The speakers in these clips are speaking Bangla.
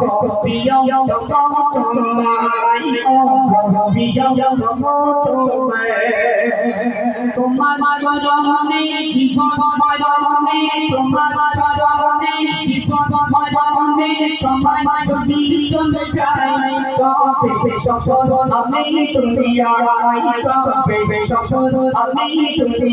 প্রিয় তম তোমায় প্রিয় তম তোমায় তোমার চরণে জীবন মরণে তোমার চরণে জীবন মরণে সময় যদি চলে যায় তবে সফল আমি তুমি আই তবে সফল আমি তুমি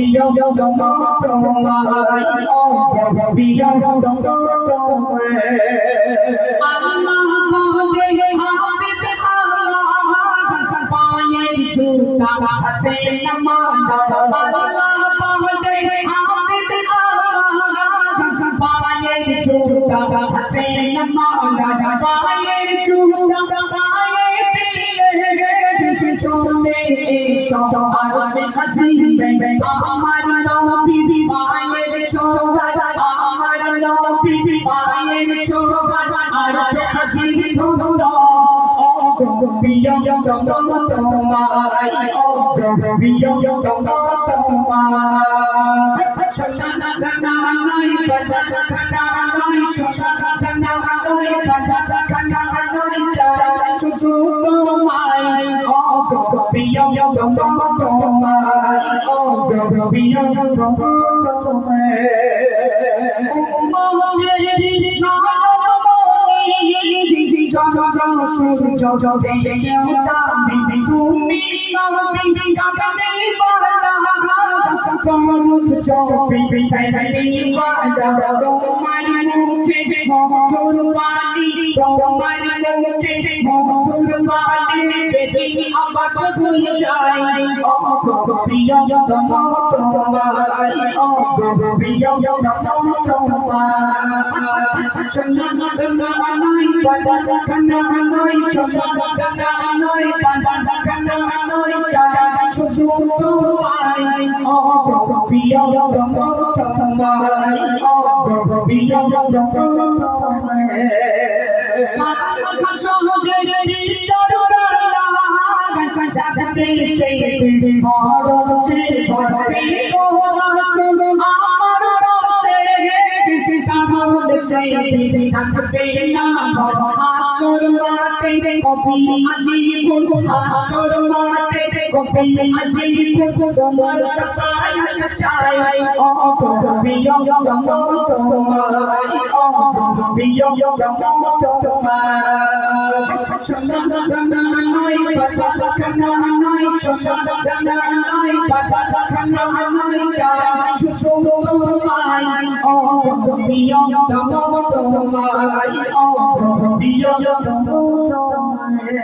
প্রিয় তোমায় প্রিয় চলে এসো আর সে হাসিবে আমার নবী পায়ের ছোঁয়া আমার নবী পায়ের ছোঁয়া আর সে হাসিবে ধুলো প্রিয় ông bèo bèo bì dân dân trong trong mẹ ông mơ nghe gì nói trong trong trong sự sự trong trong thì để yêu ta mình mình tu mi ta mình mình cảm cảm đi ba ta con muốn cho mình mình phải phải đi ba ta đâu mai mai muốn thế thế mong mong đâu ba đi đi đâu mai mai muốn thế thế mong mong ও প্রিয় তোমায় প্রিয় তোমায় ও প্রিয় তোমায় সোনা গঙ্গা নয় পাতা গঙ্গা নয় সোনা গঙ্গা নয় পাতা গঙ্গা নয় চাই শুধু তোমায়। ও প্রিয় তোমায়। ও প্রিয় তোমায় আমার সহজে চরণে সেই বড় সে বড় আমার রসে তাহলে সেই থাকবে না হাসর মাতে কবি আজি হাসর মাতে কবি আজি তোমার সহায়তা চাই ও প্রিয় তোমায় ও প্রিয় তোমায় সোনা গঙ্গা নয় পাতা গঙ্গা নয় সোনা গঙ্গা নয় পাতা গঙ্গা নয় চাই শুধু তোমায় ও প্রিয় তোমায় ও প্রিয় তোমায়